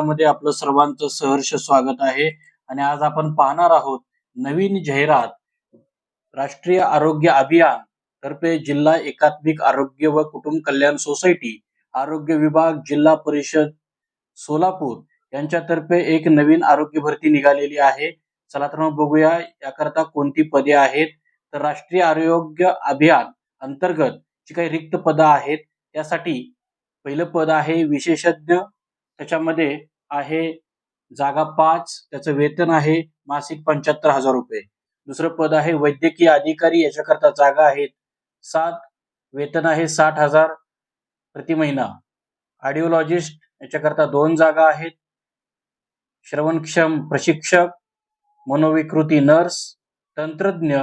मध्ये आपलं सर्वांचं सहर्ष स्वागत आहे. आणि आज आपण पाहणार आहोत नवीन जाहिरात राष्ट्रीय आरोग्य अभियान तर्फे जिल्हा एकात्मिक आरोग्य व कुटुंब कल्याण सोसायटी आरोग्य विभाग जिल्हा परिषद सोलापूर यांच्यातर्फे एक नवीन आरोग्य भरती निघालेली आहे. चला तर मग बघूया याकरता कोणती पदे आहेत. तर राष्ट्रीय आरोग्य अभियान अंतर्गत जी काही रिक्त पदं आहेत त्यासाठी पहिलं पद आहे विशेषज्ञ त्याच्यामध्ये आहे जागा पाच त्याचं वेतन आहे मासिक पंच्याहत्तर हजार रुपये. दुसरं पद आहे वैद्यकीय अधिकारी याच्याकरता जागा आहेत सात वेतन आहे साठ हजार प्रति महिना. ऑडिओलॉजिस्ट याच्याकरता दोन जागा आहेत. श्रवणक्षम प्रशिक्षक मनोविकृती नर्स तंत्रज्ञ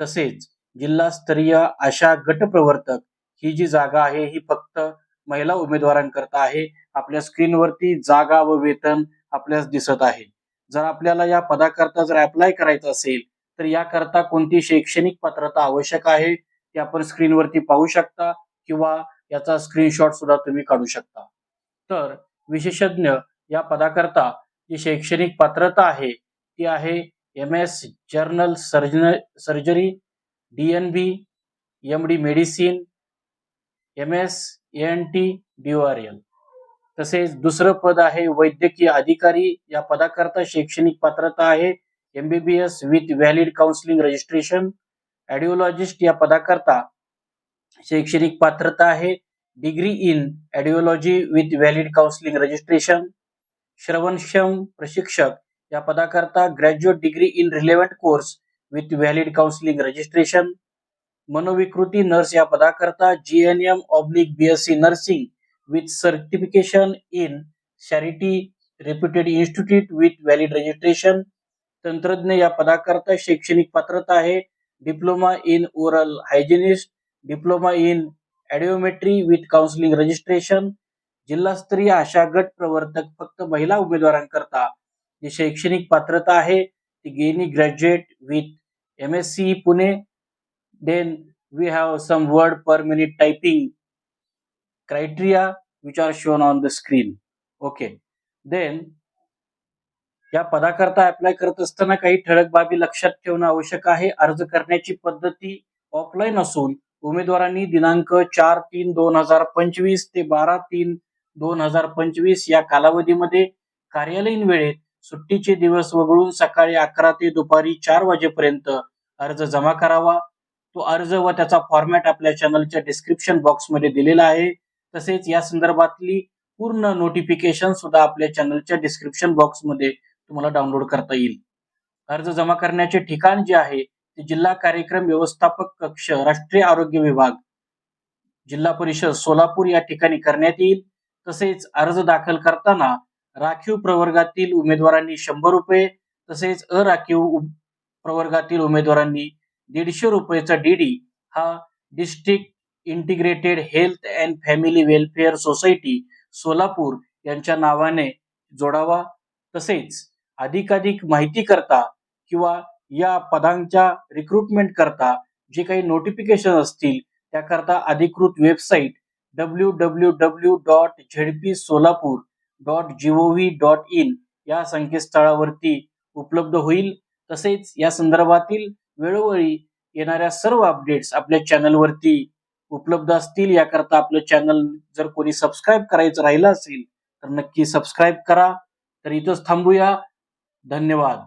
तसेच जिल्हास्तरीय आशा गट प्रवर्तक ही जी जागा आहे ही फक्त महिला उमेदवारांकरता आहे. आपल्या स्क्रीनवरती जागा व वेतन आपल्यास दिसत आहे. जर आपल्याला या पदाकरता जर अप्लाय करायचं असेल तर याकरता कोणती शैक्षणिक पात्रता आवश्यक आहे ती आपण स्क्रीनवरती पाहू शकता किंवा याचा स्क्रीनशॉट सुद्धा तुम्ही काढू शकता. तर विशेषज्ञ या पदाकरता जी शैक्षणिक पात्रता आहे ती आहे M S general surgeon surgery D N B M D medicine M S N T D R L तसेच दुसरं पद आहे वैद्यकीय अधिकारी. या पदाकरता शैक्षणिक पात्रता आहे. MBBS with valid counselling registration audiologist या पदाकरता शैक्षणिक पात्रता आहे. Degree in audiology with valid counselling registration श्रवणक्षम प्रशिक्षक या पदाकरता graduate degree in relevant course with valid counselling registration मनोविकृती nurse या पदाकरता G N M oblique BSc nursing with certification in charity reputed institute with valid registration तंत्रज्ञ या पदाकरता शैक्षणिक पात्रता आहे. Diploma in oral hygienist diploma in audiometry with counselling registration जिल्हास्तरीय ASHA गट प्रवर्तक फक्त महिला उमेदवारांकरता जी शैक्षणिक पात्रता आहे. ती गेनी graduate with M S C Pune. Then we have some word per minute typing criteria which are shown on the screen okay then या पदाकरता अप्लाय करत असताना काही ठळक बाबी लक्षात ठेवणं आवश्यक आहे. अर्ज करण्याची पद्धती ऑफलाईन असून उमेदवारांनी दिनांक चार तीन दोन हजार पंचवीस ते बारा तीन दोन हजार पंचवीस या कालावधीमध्ये कार्यालयीन वेळेत सुट्टीचे दिवस वगळून सकाळी अकरा ते दुपारी चार वाजेपर्यंत अर्ज जमा करावा. तो अर्ज व त्याचा फॉर्मॅट आपल्या चॅनलच्या डिस्क्रिप्शन बॉक्समध्ये दिलेला आहे. तसेच या संदर्भातली पूर्ण नोटिफिकेशन सुद्धा आपल्या चॅनलच्या डिस्क्रिप्शन बॉक्समध्ये तुम्हाला डाउनलोड करता येईल. अर्ज जमा करण्याचे ठिकाण जे आहे ते जिल्हा कार्यक्रम व्यवस्थापक कक्ष राष्ट्रीय आरोग्य विभाग. जिल्हा परिषद सोलापूर या ठिकाणी करण्यात येईल. तसेच अर्ज दाखल करताना राखीव प्रवर्गातील उमेदवारांनी शंभर रुपये तसेच अराखीव प्रवर्गातील उमेदवारांनी दीडशे रुपयेचा डीडी हा district integrated health and family welfare society Solapur यांच्या नावाने जोडावा. तसेच अधिकाधिक माहिती करता किंवा या पदांच्या रिक्रुटमेंट करता जे काही नोटिफिकेशन असतील त्याकरता अधिकृत website W W W dot ZP Solapur dot GOV dot in या संकेतस्थळावरती उपलब्ध होईल. तसेच या संदर्भातील वेळोवेळी येणाऱ्या सर्व अपडेट्स आपल्या चॅनलवरती उपलब्ध असतील. याकरता आपलं चॅनल जर कोणी सबस्क्राईब करायचं राहिलं असेल तर नक्की सबस्क्राईब करा. तर इथंच थांबूया. धन्यवाद.